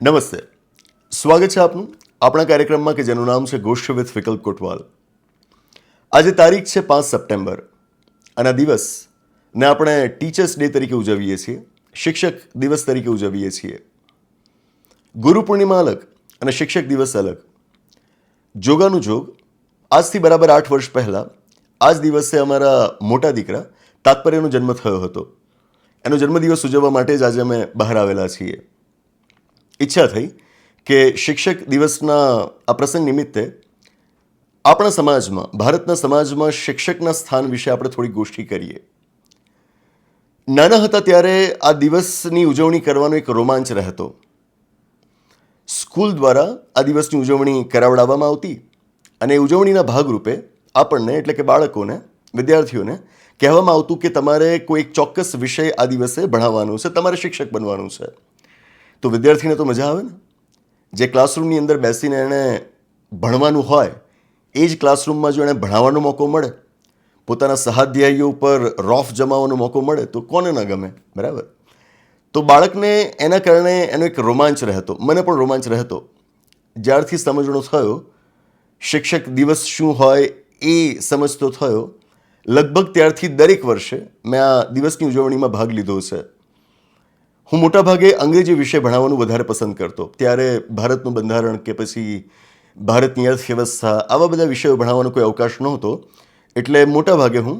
નમસ્તે. સ્વાગત છે આપનું આપણા કાર્યક્રમમાં કે જેનું નામ છે ગોષ્ઠ વિથ વિકલ્પ કોટવાલ. આજે તારીખ છે પાંચ સપ્ટેમ્બર અને આ દિવસને આપણે ટીચર્સ ડે તરીકે ઉજવીએ છીએ, શિક્ષક દિવસ તરીકે ઉજવીએ છીએ. ગુરુ પૂર્ણિમા અલગ અને શિક્ષક દિવસ અલગ. જોગાનું જોગ, આજથી બરાબર આઠ વર્ષ પહેલાં, આજ દિવસે અમારા મોટા દીકરા તાત્પર્યનો જન્મ થયો હતો. એનો જન્મદિવસ ઉજવવા માટે જ આજે અમે બહાર આવેલા છીએ. ઈચ્છા થઈ કે શિક્ષક દિવસના આ પ્રસંગ નિમિત્તે આપણા સમાજમાં, ભારતના સમાજમાં શિક્ષકના સ્થાન વિશે આપણે થોડી ગોષ્ઠી કરીએ. નાના હતા ત્યારે આ દિવસની ઉજવણી કરવાનો એક રોમાંચ રહેતો. સ્કૂલ દ્વારા આ દિવસની ઉજવણી કરાવડાવવામાં આવતી અને ઉજવણીના ભાગરૂપે આપણને, એટલે કે બાળકોને, વિદ્યાર્થીઓને કહેવામાં આવતું કે તમારે કોઈ એક ચોક્કસ વિષય આ દિવસે ભણાવવાનું છે, તમારે શિક્ષક બનવાનું છે. તો વિદ્યાર્થીને તો મજા આવે ને? જે ક્લાસરૂમની અંદર બેસીને એણે ભણવાનું હોય, એ જ ક્લાસરૂમમાં જો એણે ભણાવવાનો મોકો મળે, પોતાના સહાધ્યાયીઓ ઉપર રોફ જમાવવાનો મોકો મળે, તો કોને ન ગમે? બરાબર? તો બાળકને એના કારણે એનો એક રોમાંચ રહેતો, મને પણ રોમાંચ રહેતો. જ્યારથી સમજણો થયો, શિક્ષક દિવસ શું હોય એ સમજતો થયો. લગભગ ત્યારથી દરેક વર્ષે મેં આ દિવસની ઉજવણીમાં ભાગ લીધો છે. હું મોટાભાગે અંગ્રેજી વિષય ભણાવવાનું વધારે પસંદ કરતો. ત્યારે ભારતનું બંધારણ કે પછી ભારતની અર્થવ્યવસ્થા આવા બધા વિષયો ભણાવવાનો કોઈ અવકાશ નહોતો. એટલે મોટાભાગે હું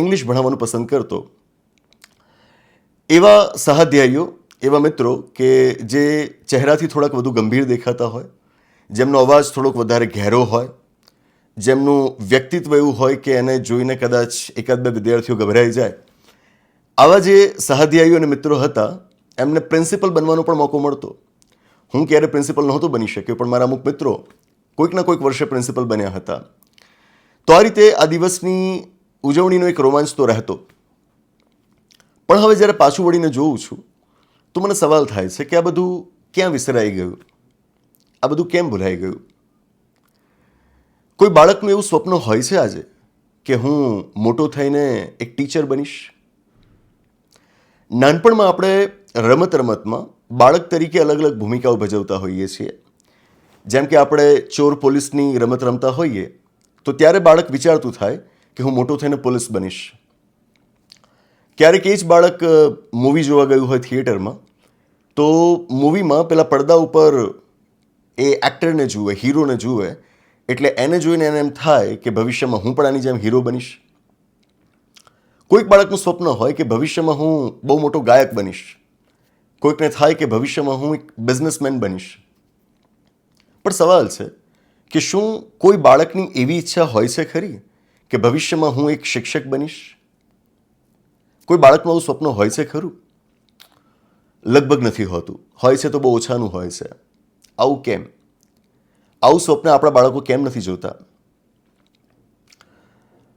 ઇંગ્લિશ ભણાવવાનું પસંદ કરતો. એવા સહાધ્યાયીઓ એવા મિત્રો કે જે ચહેરાથી થોડાક વધુ ગંભીર દેખાતા હોય, જેમનો અવાજ થોડોક વધારે ઘેરો હોય, જેમનું વ્યક્તિત્વ એવું હોય કે એને જોઈને કદાચ એકાદ બે વિદ્યાર્થીઓ ગભરાઈ જાય. આવા જે સહાધ્યાયીઓ અને મિત્રો હતા એમને પ્રિન્સિપલ બનવાનો પણ મોકો મળતો. હું ક્યારે પ્રિન્સિપલ નહોતો બની શક્યો, પણ મારા અમુક મિત્રો કોઈકના કોઈક વર્ષે પ્રિન્સિપલ બન્યા હતા. તો આ રીતે આ દિવસની ઉજવણીનો એક રોમાંચ તો રહેતો. પણ હવે જ્યારે પાછું વળીને જોઉં છું, તો મને સવાલ થાય છે કે આ બધું ક્યાં વિસરાઈ ગયું? આ બધું કેમ ભૂલાઈ ગયું? કોઈ બાળકનું એવું સ્વપ્ન હોય છે આજે કે હું મોટો થઈને એક ટીચર બનીશ? નાનપણમાં આપણે રમત રમતમાં બાળક તરીકે અલગ અલગ ભૂમિકાઓ ભજવતા હોઈએ છીએ. જેમ કે આપણે ચોર પોલીસની રમત રમતા હોઈએ, તો ત્યારે બાળક વિચારતું થાય કે હું મોટો થઈને પોલીસ બનીશ. ક્યારેક એ જ બાળક મૂવી જોવા ગયું હોય થિયેટરમાં તો મૂવીમાં પેલા પડદા ઉપર એ એક્ટરને જુએ હીરોને જુએ, એટલે એને જોઈને એને એમ થાય કે ભવિષ્યમાં હું પણ આની જેમ હીરો બનીશ. કોઈક બાળકનું સ્વપ્ન હોય કે ભવિષ્યમાં હું બહુ મોટો ગાયક બનીશ. કોઈકને થાય કે ભવિષ્યમાં હું એક બિઝનેસમેન બનીશ. પણ સવાલ છે કે શું કોઈ બાળકની એવી ઈચ્છા હોય છે ખરી કે ભવિષ્યમાં હું એક શિક્ષક બનીશ? કોઈ બાળકનું આવું સ્વપ્ન હોય છે ખરું? લગભગ નથી હોતું. હોય છે તો બહુ ઓછાનું હોય છે. આવું કેમ? આવું સ્વપ્ન આપણા બાળકો કેમ નથી જોતા?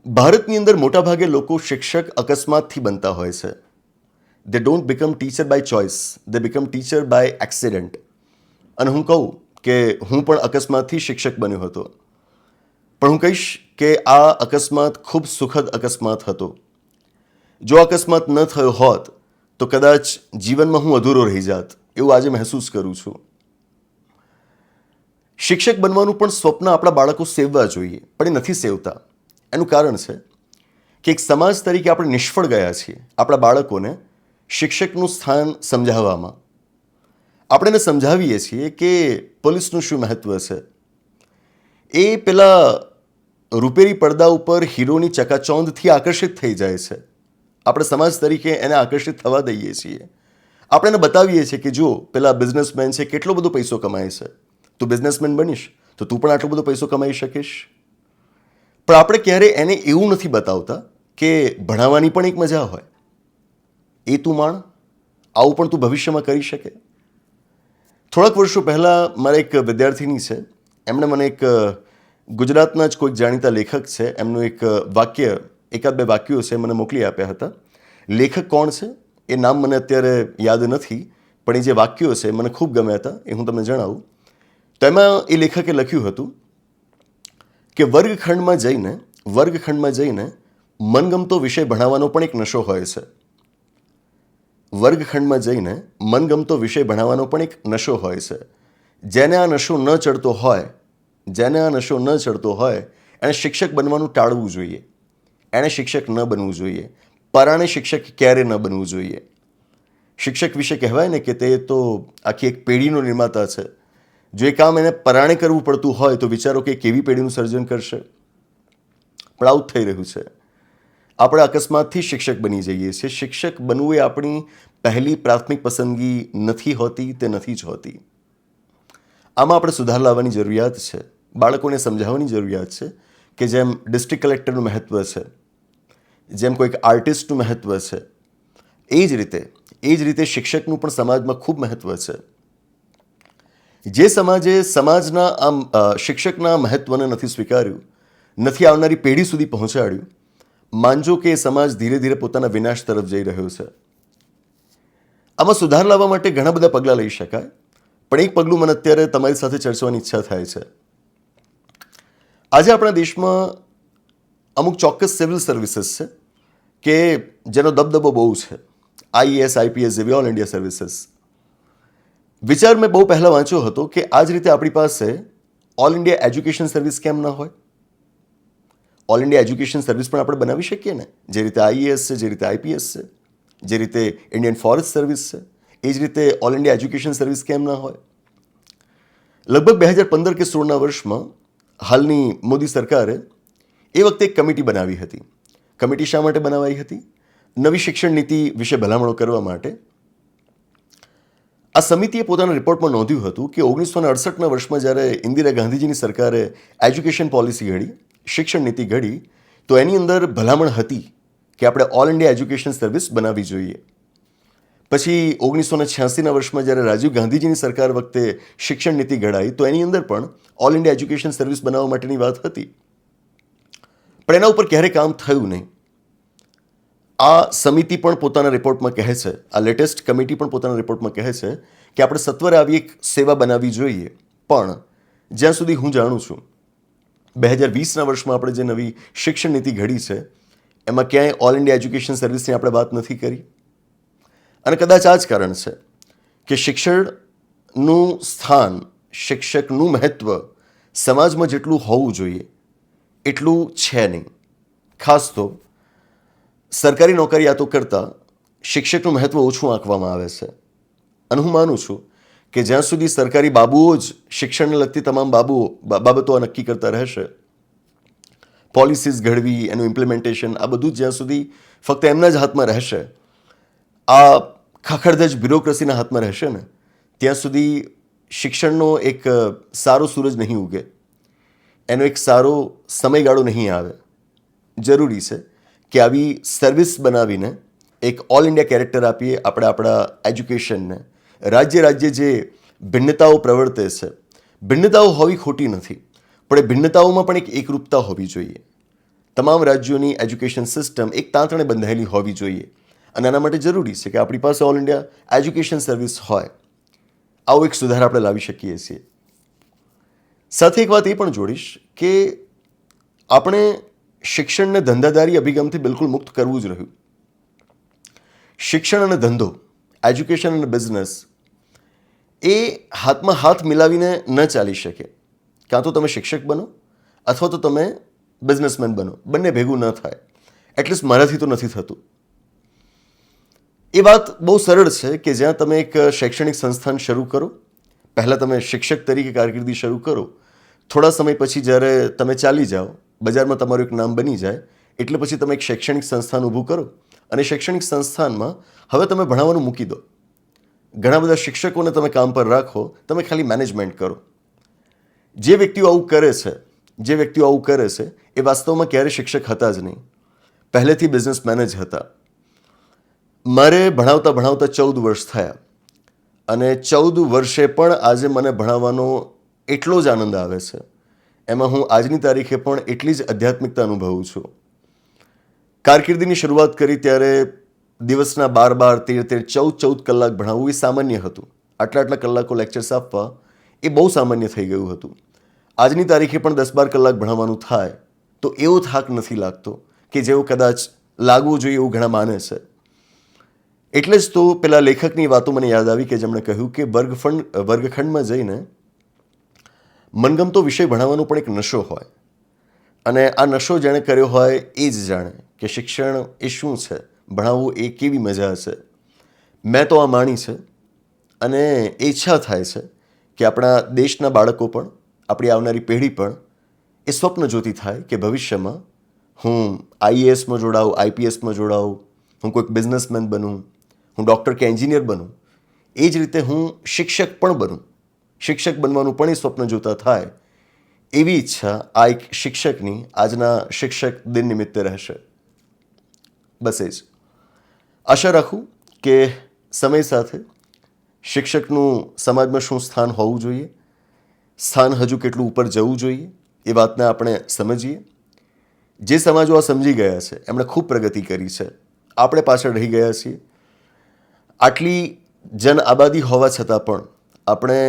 ભારતની અંદર મોટાભાગે લોકો શિક્ષક અકસ્માતથી બનતા હોય છે. They don't become teacher by choice they become teacher by accident અને હું કહું કે હું પણ અકસ્માતથી શિક્ષક બન્યો હતો. પણ હું કહીશ કે આ અકસ્માત ખૂબ સુખદ અકસ્માત હતો. જો અકસ્માત ન થયો હોત, તો કદાચ જીવનમાં હું અધૂરો રહી જાત, એવું આજે મહેસૂસ કરું છું. શિક્ષક બનવાનું પણ સ્વપ્ન આપણા બાળકો સેવવા જોઈએ, પણ એ નથી સેવતા. એનું કારણ છે કે એક સમાજ તરીકે આપણે નિષ્ફળ ગયા છીએ. આપણા બાળકોને શિક્ષકનું સ્થાન સમજાવવામાં. આપણે એને સમજાવીએ છીએ કે પોલીસનું શું મહત્ત્વ છે. એ પેલા રૂપેરી પડદા ઉપર હીરોની ચકાચોંધથી આકર્ષિત થઈ જાય છે. આપણે સમાજ તરીકે એને આકર્ષિત થવા દઈએ છીએ. આપણે એને બતાવીએ છીએ કે જો પેલા બિઝનેસમેન છે, કેટલો બધો પૈસો કમાય છે. તું બિઝનેસમેન બનીશ, તો તું પણ આટલો બધો પૈસો કમાઈ શકીશ. પણ આપણે ક્યારેય એને એવું નથી બતાવતા કે ભણાવવાની પણ એક મજા હોય. એ તું માણ? આવું પણ તું ભવિષ્યમાં કરી શકે? થોડાક વર્ષો પહેલાં મારા એક વિદ્યાર્થીની છે. એમણે મને એક ગુજરાતના જ કોઈક જાણીતા લેખક છે. એમનું એક વાક્ય, એકાદ બે વાક્યો છે મને મોકલી આપ્યા હતા. લેખક કોણ છે? એ નામ મને અત્યારે યાદ નથી, પણ એ જે વાક્યો છે મને ખૂબ ગમ્યા હતા, એ હું તમને જણાવું. તો એમાં એ લેખકે લખ્યું હતું કે, વર્ગખંડમાં જઈને વર્ગખંડમાં જઈને મનગમતો વિષય ભણાવવાનો પણ એક નશો હોય છે. વર્ગખંડમાં જઈને મનગમતો વિષય ભણાવવાનો પણ એક નશો હોય છે. જેને આ નશો ન ચડતો હોય, જેને આ નશો ન ચડતો હોય, એણે શિક્ષક બનવાનું ટાળવું જોઈએ. એણે શિક્ષક ન બનવું જોઈએ. પરાણે શિક્ષક ક્યારે ન બનવું જોઈએ? શિક્ષક વિશે કહેવાય ને કે તે તો આખી એક પેઢીનો નિર્માતા છે. જો એ કામ એને પરાણે કરવું પડતું હોય તો વિચારો કે કેવી પેઢીનું સર્જન કરશે? પણ આવું થઈ રહ્યું છે. આપણે અકસ્માતથી શિક્ષક બની જઈએ છીએ. શિક્ષક બનવું એ આપણી પહેલી પ્રાથમિક પસંદગી નથી હોતી, તે નથી જ હોતી. આમાં આપણે સુધાર લાવવાની જરૂરિયાત છે. બાળકોને સમજાવવાની જરૂરિયાત છે કે જેમ ડિસ્ટ્રિક્ટ કલેક્ટરનું મહત્ત્વ છે, જેમ કોઈક આર્ટિસ્ટનું મહત્ત્વ છે, એ જ રીતે, એ જ રીતે શિક્ષકનું પણ સમાજમાં ખૂબ મહત્ત્વ છે. જે સમાજે સમાજના આમ શિક્ષકના મહત્ત્વને નથી સ્વીકાર્યું, નથી આવનારી પેઢી સુધી પહોંચાડ્યું માનજો કે સમાજ ધીરે ધીરે પોતાના વિનાશ તરફ જઈ રહ્યો છે. આમાં સુધાર લાવવા માટે ઘણા બધા પગલાં લઈ શકાય, પણ એક પગલું મને અત્યારે તમારી સાથે ચર્ચવાની ઈચ્છા થાય છે. આજે આપણા દેશમાં અમુક ચોક્કસ સિવિલ સર્વિસીસ છે કે જેનો દબદબો બહુ છે. આઈએસ આઈપીએસ જેવી ઓલ ઇન્ડિયા સર્વિસીસ. વિચાર મેં બહુ પહેલાં વાંચ્યો હતો કે આ જ રીતે આપણી પાસે ઓલ ઇન્ડિયા એજ્યુકેશન સર્વિસ કેમ ન હોય? ઓલ ઇન્ડિયા એજ્યુકેશન સર્વિસ પણ આપણે બનાવી શકીએ ને? જે રીતે આઈએએસ છે, જે રીતે આઈપીએસ છે, જે રીતે ઇન્ડિયન ફોરેસ્ટ સર્વિસ છે, એ જ રીતે ઓલ ઇન્ડિયા એજ્યુકેશન સર્વિસ કેમ ના હોય? લગભગ બે હજાર પંદર કે સોળના વર્ષમાં હાલની મોદી સરકારે એ વખતે એક કમિટી બનાવી હતી. કમિટી શા માટે બનાવાઈ હતી? નવી શિક્ષણ નીતિ વિશે ભલામણો કરવા માટે. આ સમિતિએ પોતાના રિપોર્ટમાં નોંધ્યું હતું કે ઓગણીસો અડસઠના વર્ષમાં જ્યારે ઇન્દિરા ગાંધીજીની સરકારે એજ્યુકેશન પોલિસી ઘડી શિક્ષણ નીતિ ઘડી, તો એની અંદર ભલામણ હતી કે આપણે ઓલ ઇન્ડિયા એજ્યુકેશન સર્વિસ બનાવવી જોઈએ. પછી ઓગણીસો ને છ્યાસીના વર્ષમાં જ્યારે રાજીવ ગાંધીજીની સરકાર વખતે શિક્ષણ નીતિ ઘડાઈ, તો એની અંદર પણ ઓલ ઇન્ડિયા એજ્યુકેશન સર્વિસ બનાવવા માટેની વાત હતી. પણ એના ઉપર ક્યારેય કામ થયું નહીં. આ સમિતિ પણ પોતાના રિપોર્ટમાં કહે છે, આ લેટેસ્ટ કમિટી પણ પોતાના રિપોર્ટમાં કહે છે કે આપણે સત્વરે આવી એક સેવા બનાવવી જોઈએ. પણ જ્યાં સુધી હું જાણું છું બે હજાર વીસના વર્ષમાં આપણે જે નવી શિક્ષણ નીતિ ઘડી છે, એમાં ક્યાંય ઓલ ઇન્ડિયા એજ્યુકેશન સર્વિસની આપણે વાત નથી કરી. અને કદાચ આ જ કારણ છે કે શિક્ષણનું સ્થાન, શિક્ષકનું મહત્ત્વ સમાજમાં જેટલું હોવું જોઈએ, એટલું છે નહીં. ખાસ તો સરકારી નોકરિયાતો કરતાં શિક્ષકનું મહત્ત્વ ઓછું આંકવામાં આવે છે. અને હું માનું છું કે જ્યાં સુધી સરકારી બાબુઓ જ શિક્ષણને લગતી તમામ બાબુઓ બાબતો નક્કી કરતા રહેશે. પોલિસીસ ઘડવી, એનું ઇમ્પ્લિમેન્ટેશન આ બધું જ્યાં સુધી ફક્ત એમના જ હાથમાં રહેશે, આ ખખડધજ બ્યુરોક્રસીના હાથમાં રહેશે ને, ત્યાં સુધી શિક્ષણનો એક સારો સૂરજ નહીં ઉગે. એનો એક સારો સમયગાળો નહીં આવે. જરૂરી છે કે આવી સર્વિસ બનાવીને એક ઓલ ઇન્ડિયા કેરેક્ટર આપીએ, આપણે આપણા એજ્યુકેશનને રાજ્ય રાજ્ય જે ભિન્નતાઓ પ્રવર્તે છે, ભિન્નતાઓ હોવી ખોટી નથી, પણ એ ભિન્નતાઓમાં પણ એક એકરૂપતા હોવી જોઈએ. તમામ રાજ્યોની એજ્યુકેશન સિસ્ટમ એક તાંતણે બંધાયેલી હોવી જોઈએ. અને આના માટે જરૂરી છે કે આપણી પાસે ઓલ ઇન્ડિયા એજ્યુકેશન સર્વિસ હોય. આવો એક સુધાર આપણે લાવી શકીએ છીએ. સાથે એક વાત એ પણ જોડીશ કે આપણે શિક્ષણને ધંધાદારી અભિગમથી બિલકુલ મુક્ત કરવું જ રહ્યું. શિક્ષણ અને ધંધો, એજ્યુકેશન અને બિઝનેસ એ હાથમાં હાથ મિલાવીને ન ચાલી શકે. કાં તો તમે શિક્ષક બનો અથવા તો તમે બિઝનેસમેન બનો. બંને ભેગું ન થાય. એટલીસ્ટ મારાથી તો નથી થતું. એ વાત બહુ સરળ છે કે જ્યાં તમે એક શૈક્ષણિક સંસ્થાન શરૂ કરો, પહેલાં તમે શિક્ષક તરીકે કારકિર્દી શરૂ કરો, થોડા સમય પછી જ્યારે તમે ચાલી જાઓ, બજારમાં તમારું એક નામ બની જાય, એટલે પછી તમે એક શૈક્ષણિક સંસ્થાન ઊભું કરો અને શૈક્ષણિક સંસ્થાનમાં હવે તમે ભણાવવાનું મૂકી દો. ઘણા બધા શિક્ષકોને તમે કામ પર રાખો, તમે ખાલી મેનેજમેન્ટ કરો. જે વ્યક્તિઓ આવું કરે છે, જે વ્યક્તિઓ આવું કરે છે, એ વાસ્તવમાં ક્યારેય શિક્ષક હતા જ નહીં. પહેલેથી બિઝનેસ મેનેજ હતા. મારે ભણાવતા ભણાવતા ચૌદ વર્ષ થયા. અને ચૌદ વર્ષે પણ આજે મને ભણાવવાનો એટલો જ આનંદ આવે છે. એમાં હું આજની તારીખે પણ એટલી જ આધ્યાત્મિકતા અનુભવું છું. કારકિર્દીની શરૂઆત કરી ત્યારે દિવસના બાર બાર, તેર તેર, ચૌદ ચૌદ કલાક ભણાવવું એ સામાન્ય હતું. આટલા આટલા કલાકો લેક્ચર્સ આપવા એ બહુ સામાન્ય થઈ ગયું હતું. આજની તારીખે પણ દસ બાર કલાક ભણાવવાનું થાય તો એવો થાક નથી લાગતો કે જેવો કદાચ લાગવું જોઈએ એવું ઘણા માને છે. એટલે જ તો પેલા લેખકની વાતો મને યાદ આવી કે જેમણે કહ્યું કે વર્ગફંડ, વર્ગખંડમાં જઈને મનગમતો વિષય ભણાવવાનો પણ એક નશો હોય. અને આ નશો જેણે કર્યો હોય એ જ જાણે કે શિક્ષણ એ શું છે? ભણાવવું એ કેવી મજા હશે? મેં તો આ માણી છે અને ઈચ્છા થાય છે કે આપણા દેશના બાળકો પણ, આપણી આવનારી પેઢી પણ એ સ્વપ્ન જોતી થાય કે ભવિષ્યમાં હું આઈએએસમાં જોડાઉં આઈપીએસમાં જોડાઉં હું કોઈક બિઝનેસમેન બનું, હું ડૉક્ટર કે એન્જિનિયર બનું. એ જ રીતે હું શિક્ષક પણ બનું. શિક્ષક બનવાનું પણ એ સ્વપ્ન જોતા થાય એવી ઈચ્છા આ એક શિક્ષકની આજના શિક્ષક દિન નિમિત્તે રહેશે. બસ એ જ. આશા રાખું કે સમય સાથે શિક્ષકનું સમાજમાં શું સ્થાન હોવું જોઈએ, સ્થાન હજુ કેટલું ઉપર જવું જોઈએ એ વાતને આપણે સમજીએ. જે સમાજો આ સમજી ગયા છે, એમણે ખૂબ પ્રગતિ કરી છે, આપણે પાછળ રહી ગયા છીએ. આટલી જન આબાદી હોવા છતાં પણ આપણે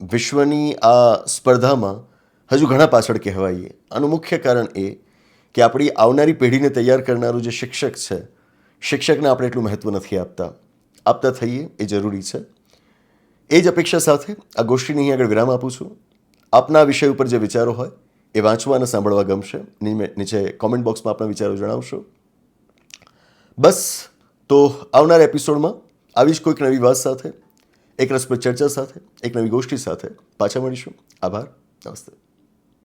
વિશ્વની આ સ્પર્ધામાં હજુ ઘણા પાછળ કહેવાઈએ. આનું મુખ્ય કારણ એ કે આપણી આવનારી પેઢીને તૈયાર કરનારું જે શિક્ષક છે શિક્ષકને આપણે એટલું મહત્ત્વ નથી આપતા. આપતા થઈએ એ જરૂરી છે. એ જ અપેક્ષા સાથે આ ગોષ્ઠીને અહીં આગળ વિરામ આપું છું. આપના વિષય ઉપર જે વિચારો હોય એ વાંચવા અને સાંભળવા ગમશે. નીચે- કોમેન્ટ બોક્સમાં આપના વિચારો જણાવશો. બસ, તો આવનાર એપિસોડમાં આવી જ કોઈક નવી વાત સાથે, એક રસપ્રદ ચર્ચા સાથે, એક નવી ગોષ્ઠી સાથે પાછા મળીશું. આભાર. નમસ્તે.